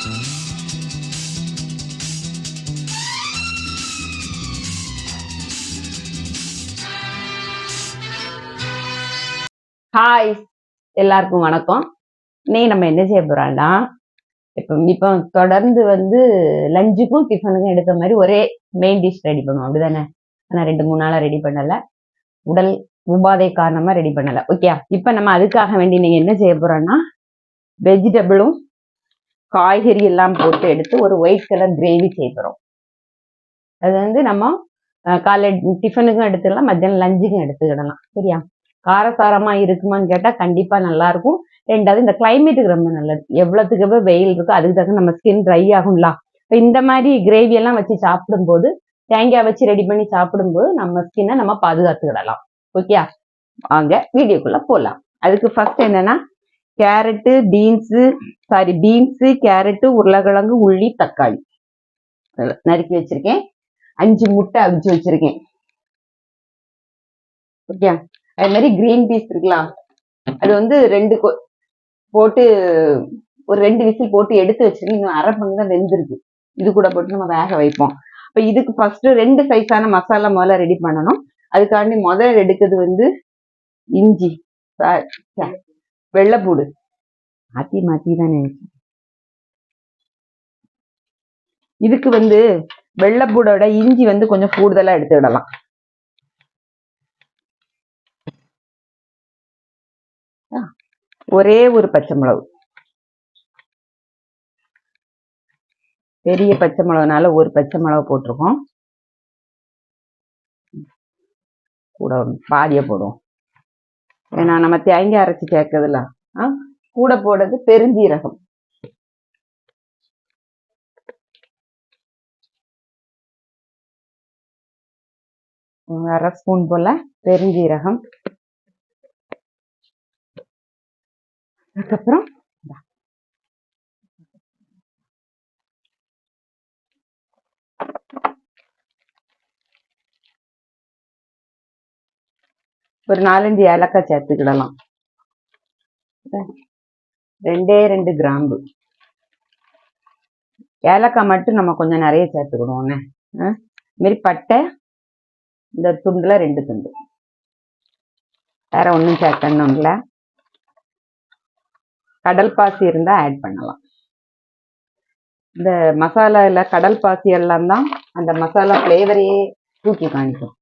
Hi எல்லாருக்கும் வணக்கம். இன்னைக்கு நம்ம என்ன செய்ய போறோம்னா இப்போ இப்போ தொடர்ந்து வந்து லஞ்சுக்கும் டிஃபனுக்கும் எடுத்த மாதிரி ஒரே மெயின் டிஷ் ரெடி பண்ணுவோம். அப்படிதானே? ஆனால் ரெண்டு மூணு நாளாக ரெடி பண்ணலை. உடல் உபாதை காரணமாக ரெடி பண்ணலை. ஓகே இப்போ நம்ம அதுக்காக வேண்டி நீங்கள் என்ன செய்ய போறோம்னா வெஜிடபிளும் காய்கறி எல்லாம் போட்டு எடுத்து ஒரு ஒயிட் கலர் கிரேவி செய்கிறோம். அது வந்து நம்ம காலை டிஃபனுக்கும் எடுத்துக்கலாம் மத்தியானம் லஞ்சுக்கும் எடுத்துக்கிடலாம். சரியா? காரசாரமா இருக்குமான்னு கேட்டா கண்டிப்பா நல்லா இருக்கும். ரெண்டாவது இந்த கிளைமேட்டுக்கு ரொம்ப நல்லது. எவ்வளவுக்கு எவ்வளவு வெயில் இருக்கோ அதுக்கு தக்க நம்ம ஸ்கின் ட்ரை ஆகும்ல. இப்ப இந்த மாதிரி கிரேவி எல்லாம் வச்சு சாப்பிடும்போது தேங்காய் வச்சு ரெடி பண்ணி சாப்பிடும்போது நம்ம ஸ்கின்னை நம்ம பாதுகாத்துக்கிடலாம். ஓகே வாங்க வீடியோக்குள்ள போகலாம் அதுக்கு ஃபர்ஸ்ட் என்னன்னா carrot beans sorry beans carrot உருளைக்கிழங்கு உள்ளி தக்காளி. நறுக்கி வச்சிருக்கேன். அஞ்சு முட்டை அவிச்சு வச்சிருக்கேன். ஓகே அது மாதிரி கிரீன் பீஸ் இருக்கலாம் அது வந்து ரெண்டு போட்டு ஒரு ரெண்டு விசில் போட்டு எடுத்து வச்சிருக்கேன் இன்னும் அரை பங்கு தான் வெந்திருக்கு. இது கூட போட்டு நம்ம வேக வைப்போம். இப்போ இதுக்கு ஃபர்ஸ்ட் ரெண்டு சைஸான மசாலா முதல்ல ரெடி பண்ணணும். அதுக்காண்டி முதல்ல எடுக்கிறது வந்து இஞ்சி. வெள்ளைப்பூடு. மாத்தி மாத்தி தான் நினைச்சேன். இதுக்கு வந்து வெள்ளைப்பூடோட இஞ்சி வந்து கொஞ்சம் கூடுதலா எடுத்துக்கிடலாம் ஒரே ஒரு பச்சை மிளகு. பெரிய பச்சை மிளகுனால ஒரு பச்சை மிளகு போட்டிருக்கோம். கூட பாதியை போடுவோம். ஏன்னா நம்ம தேங்காய் அரைச்சி சேர்க்கறதுல ஆ? கூட போடுறது பெருஞ்சீரகம். அரை ஸ்பூன் போல பெருஞ்சீரகம். அதுக்கப்புறம் ஒரு நாலஞ்சு ஏலக்காய் சேர்த்துக்கிடலாம். ரெண்டே ரெண்டு கிராம்பு. ஏலக்காய் மட்டும் நம்ம கொஞ்சம் நிறைய சேர்த்துக்கிடுவோங்க ஆ? பட்டை இந்த துண்டுல ரெண்டு துண்டு. வேற ஒன்றும் சேர்க்கணும் இல்லை கடல் பாசி இருந்தால் ஆட் பண்ணலாம். இந்த மசாலாவில் கடல் பாசி எல்லாம் தான் அந்த மசாலா ஃப்ளேவரையே தூக்கி காணிக்கும்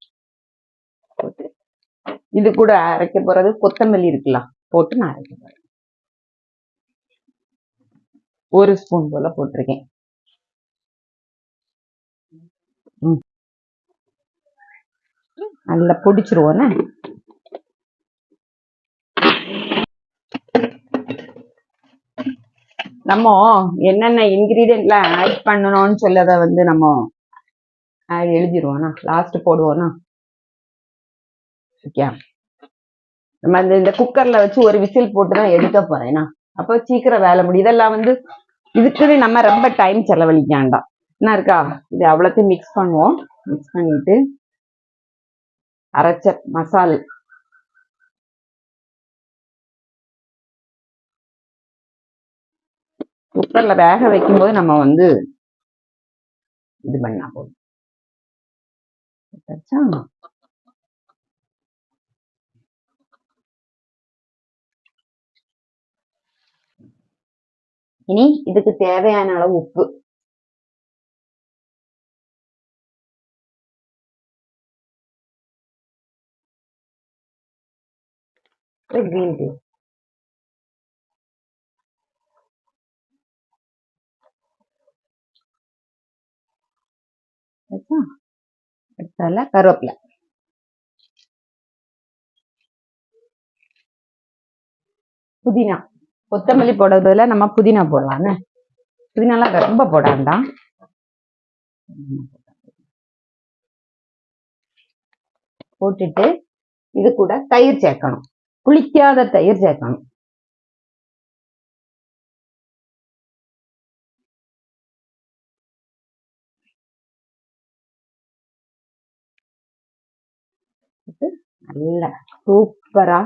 இது கூட அரைக்க போறது கொத்தமல்லி இருக்கலாம். போட்டு நான் அரைக்க போறேன். ஒரு ஸ்பூன் போல போட்டிருக்கேன். நல்லா பொடிச்சிருவோண்ணே நம்ம என்னென்ன இன்கிரீடியன்ட்லாம் ஆட் பண்ணணும்னு சொல்லத வந்து நம்ம எழுதிடுவோண்ணா எழுதிருவோம்னா லாஸ்ட் போடுவோம்னா ஓகே நம்ம இந்த இந்த குக்கர்ல வச்சு ஒரு விசில் போட்டு தான் எடுக்க போறேன்னா அப்போ சீக்கிரம் வேலை முடியும். இதெல்லாம் வந்து இதுக்குன்னு நம்ம ரொம்ப டைம் செலவழிக்க வேண்டாம் என்ன இருக்கா? இது அவ்வளோத்தையும் மிக்ஸ் பண்ணுவோம். மிக்ஸ் பண்ணிட்டு அரைச்ச மசால். குக்கர்ல வேக வைக்கும்போது நம்ம வந்து இது பண்ணா போதும். இனி இதுக்கு தேவையான அளவு உப்பு. கிரீன் டீ அடுத்தால கருவேப்பிலை. புதினா. கொத்தமல்லி போடுறதுல நம்ம புதினா போடலாம்னு புதினாலாம் ரொம்ப போடாண்டாம் போட்டுட்டு இது கூட தயிர் சேர்க்கணும். புளிக்காத தயிர் சேர்க்கணும். நல்லா சூப்பரா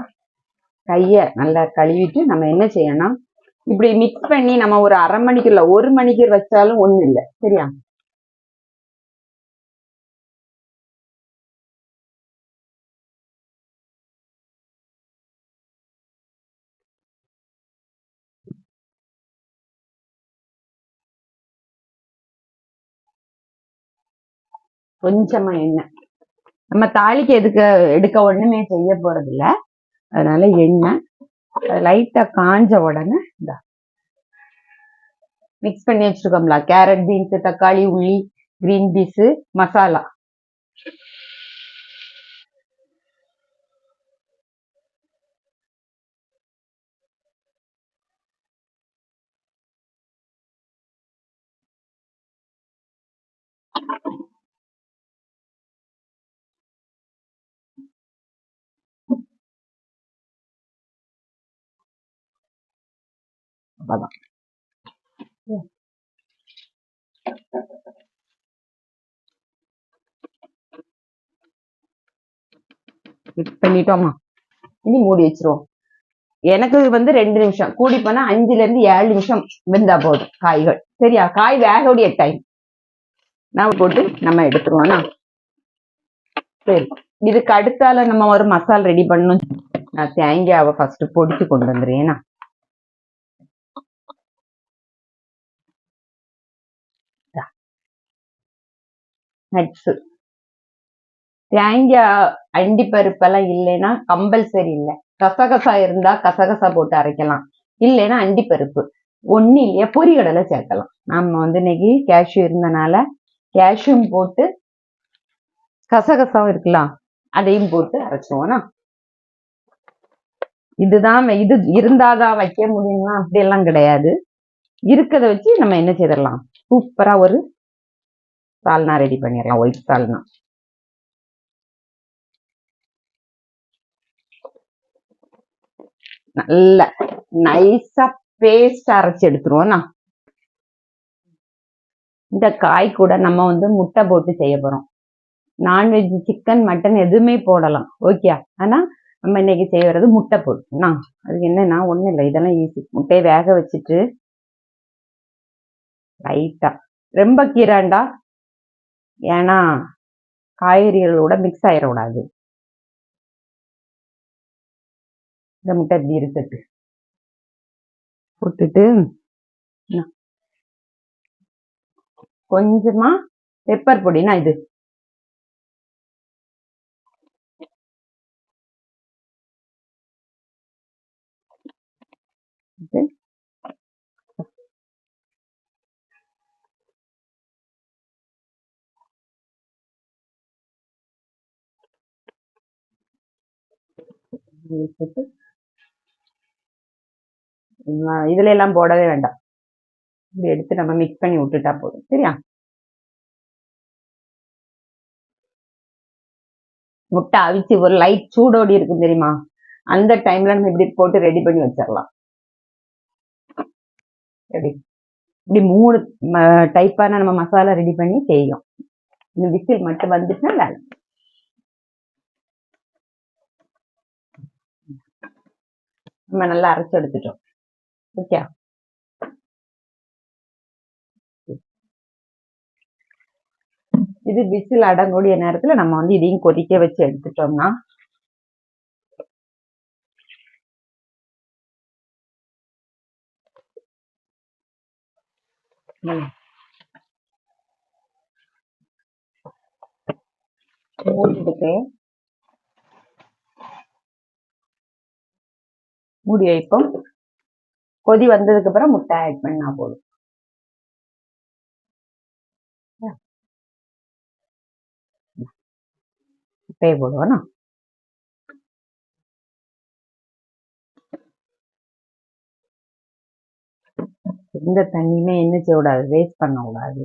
கைய நல்லா கழுவிட்டு நம்ம என்ன செய்யணும் இப்படி மிக்ஸ் பண்ணி நம்ம ஒரு அரை மணிக்கு இல்லை ஒரு மணிக்கு வச்சாலும் ஒன்றும் இல்ல. சரியா? கொஞ்சமா எண்ணெய். நம்ம தாலிக்கு எதுக்க எடுக்க ஒண்ணுமே செய்ய போறது அதனால எண்ணெய் லைட்டா காஞ்ச உடனே இந்த. மிக்ஸ் பண்ணி வச்சிருக்கோம்ல கேரட் பீன்ஸ் தக்காளி உள்ளி கிரீன் பீஸ் மசாலா பண்ணிட்டோமா? இனி மூடி வச்சிருவோம். எனக்கு வந்து ரெண்டு நிமிஷம். கூடி போனா அஞ்சுல இருந்து ஏழு நிமிஷம் வெந்தா போதும் காய்கள். சரியா? காய் வேகவுடைய டைம் நான் போட்டு நம்ம எடுத்துருவோம்னா சரி. இதுக்கு அடுத்தால நம்ம ஒரு மசாலா ரெடி பண்ணணும். நான் தேங்காவை ஃபர்ஸ்ட் பொடிச்சு கொண்டு வந்துடுறேன் நட்ஸ் தேங்காய் அண்டிப்பருப்பெல்லாம் இல்லைன்னா கம்பல்சரி இல்லை. கசகசா இருந்தா கசகசா போட்டு அரைக்கலாம். இல்லைன்னா அண்டிப்பருப்பு ஒண்ணு இல்லையா பொரிகடலை சேர்க்கலாம். நம்ம வந்து இன்னைக்கு கேஷ்யூ இருந்தனால கேஷ்யூம் போட்டு கசகசாவும் இருக்கலாம். அதையும் போட்டு அரைச்சிருவோம்னா இதுதான் இது இருந்தாதான் வைக்க முடியுமா அப்படியெல்லாம் கிடையாது. இருக்கிறத வச்சு நம்ம என்ன செய்திடலாம்? சூப்பரா ஒரு சால்னா ரெடி பண்ணிடலாம். ஒயிட் சால்னா நல்ல நைஸா பேஸ்ட் அரைச்சு எடுத்துருவோம்னா இந்த காய் கூட நம்ம வந்து முட்டை போட்டு செய்ய போறோம். நான்வெஜ் சிக்கன் மட்டன் எதுவுமே போடலாம். ஓகே ஆனா நம்ம இன்னைக்கு செய்யறது முட்டை போட்டுனா அதுக்கு என்னன்னா ஒண்ணும் இல்லை. இதெல்லாம் ஈஸி முட்டையை வேக வச்சுட்டு லைட்டா ரொம்ப கீராண்டா ஏன்னா காய்கறிகளோட மிக்ஸ் ஆயிடக்கூடாது இந்த முட்டை இப்படி இருக்கட்டு போட்டுட்டு என்ன? கொஞ்சமா பெப்பர் பொடினா இது இது. போட்டு. இதுல எல்லாம் போடவே வேண்டாம். இப்படி எடுத்து நம்ம மிக்ஸ் பண்ணி விட்டுட்டா போதும். சரியா? முட்டை அவிச்சு ஒரு லைட் சூடோடி இருக்கும் தெரியுமா? அந்த டைம்ல நம்ம இப்படி போட்டு ரெடி பண்ணி வச்சிடலாம் எப்படி? இப்படி மூணு டைப்பான நம்ம மசாலா ரெடி பண்ணி செய்யும் இந்த விசில் மட்டும் வந்துச்சுன்னா வேலை. நம்ம நல்லா அரைச்சு எடுத்துட்டோம் ஓகே இது விசில் அடங்கக்கூடிய நேரத்துல நம்ம வந்து இதையும் கொதிக்க வச்சு எடுத்துட்டோம்னா ம். மூடி வைப்போம். கொதி வந்ததுக்கு அப்புறம் முட்டை ஆட் பண்ணா போதும். முட்டையை போடுவோம் எந்த தண்ணியுமே என்ன செய்யக்கூடாது வேஸ்ட் பண்ணக்கூடாது.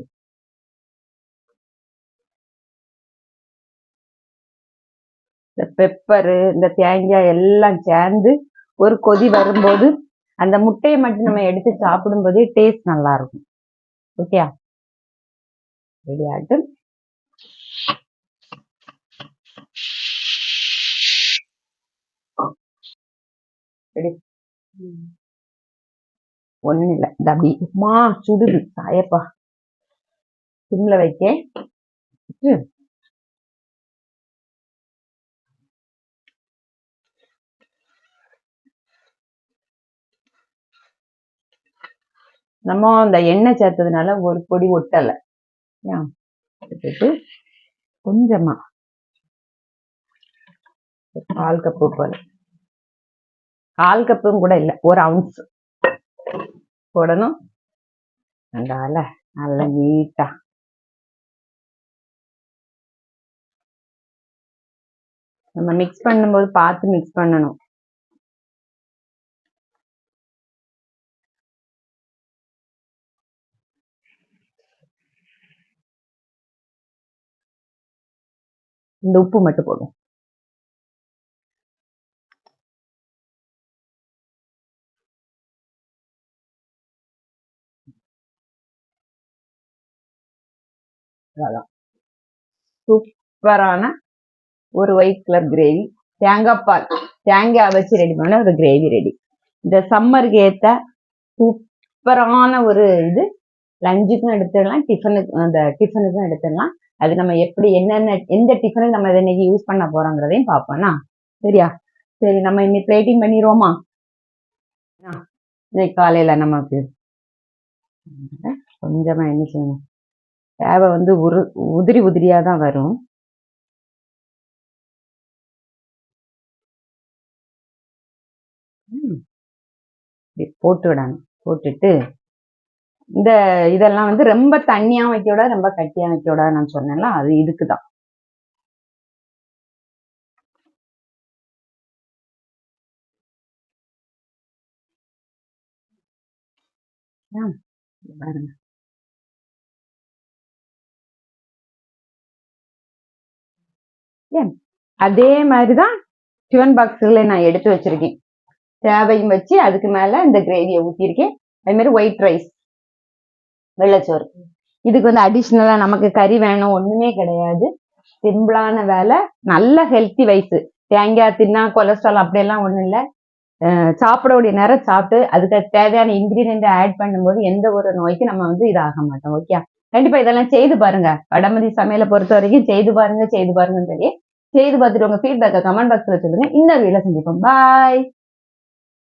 இந்த பெப்பரு இந்த தேங்காய் எல்லாம் சேர்ந்து ஒரு கொதி வரும்போது அந்த முட்டையை மட்டும் நம்ம எடுத்து சாப்பிடும்போதே டேஸ்ட் நல்லா இருக்கும் ஓகே ரெடி ரெடி ஒண்ணும் இல்லை. இந்த அப்படி மா சுடுது. சாயப்பா. சிம்ல வைக்க நம்ம அந்த எண்ணெய் சேர்த்ததுனால ஒரு பொடி ஒட்டலை. ஏன் எடுத்துட்டு கொஞ்சமா கால் கப்பு போல. கால் கப்பும் கூட இல்லை ஒரு அவுன்ஸ் போடணும். அதனால நல்லா நீட்டா நம்ம மிக்ஸ் பண்ணும்போது பார்த்து மிக்ஸ் பண்ணணும். இந்த உப்பு மட்டும் போடும் அதான். சூப்பரான ஒரு ஒயிட் கலர் கிரேவி தேங்காய் பால். தேங்காய் வச்சு ரெடி பண்ண ஒரு கிரேவி ரெடி இந்த சம்மருக்கு ஏத்த சூப்பரான ஒரு இது. லஞ்சுக்கும் எடுத்துடலாம் டிஃபனுக்கு அந்த டிஃபனுக்கும் எடுத்துடலாம். அது நம்ம எப்படி என்னென்ன எந்த டிஃபனில் நம்ம இதை இன்னைக்கு யூஸ் பண்ண போறோங்கிறதையும் பார்ப்போம்னா சரியா? சரி நம்ம இன்னைக்கு பிளேட்டிங் பண்ணிடுவோமா? இன்னைக்கு காலையில் நமக்கு கொஞ்சமாக என்ன செய்யணும்? தேவை வந்து உரு உதிரி உதிரியாக தான் வரும். ம். போட்டு விடணும். போட்டுட்டு இந்த இதெல்லாம் வந்து ரொம்ப தண்ணியா வைக்கோட ரொம்ப கட்டியா வைக்கோட நான் சொன்னேன்ல அது இதுக்கு தான் பாருங்க. ஏன்? அதே மாதிரிதான் டிஃபன் பாக்ஸ்ல நான் எடுத்து வச்சிருக்கேன். தேவையும் வச்சு அதுக்கு மேல இந்த கிரேவியை ஊத்திருக்கேன் அதே மாதிரி ஒயிட் ரைஸ் வெள்ளச்சோறு. இதுக்கு வந்து அடிஷ்னலா நமக்கு கறி வேணும் ஒண்ணுமே கிடையாது. சிம்பிளான வேலை நல்ல ஹெல்த்தி வயசு தேங்காய் தின்னா கொலஸ்ட்ரால் அப்படியெல்லாம் ஒண்ணும் இல்லை. சாப்பிடக்கூடிய நேரம் சாப்பிட்டு அதுக்கு தேவையான இன்கிரீடியன்ட் ஆட் பண்ணும்போது எந்த ஒரு நோய்க்கும் நம்ம வந்து இதாக மாட்டோம் ஓகே கண்டிப்பா இதெல்லாம் செய்து பாருங்க. வடமதி சமையலை பொறுத்த வரைக்கும் செய்து பாருங்க செய்து பாருங்கன்னு சொல்லி செய்து பார்த்துட்டு உங்க ஃபீட்பேக்கை கமெண்ட் பாக்ஸ்ல சொல்லுங்க. இன்னொரு வீடியோ சந்திப்போம். பாய்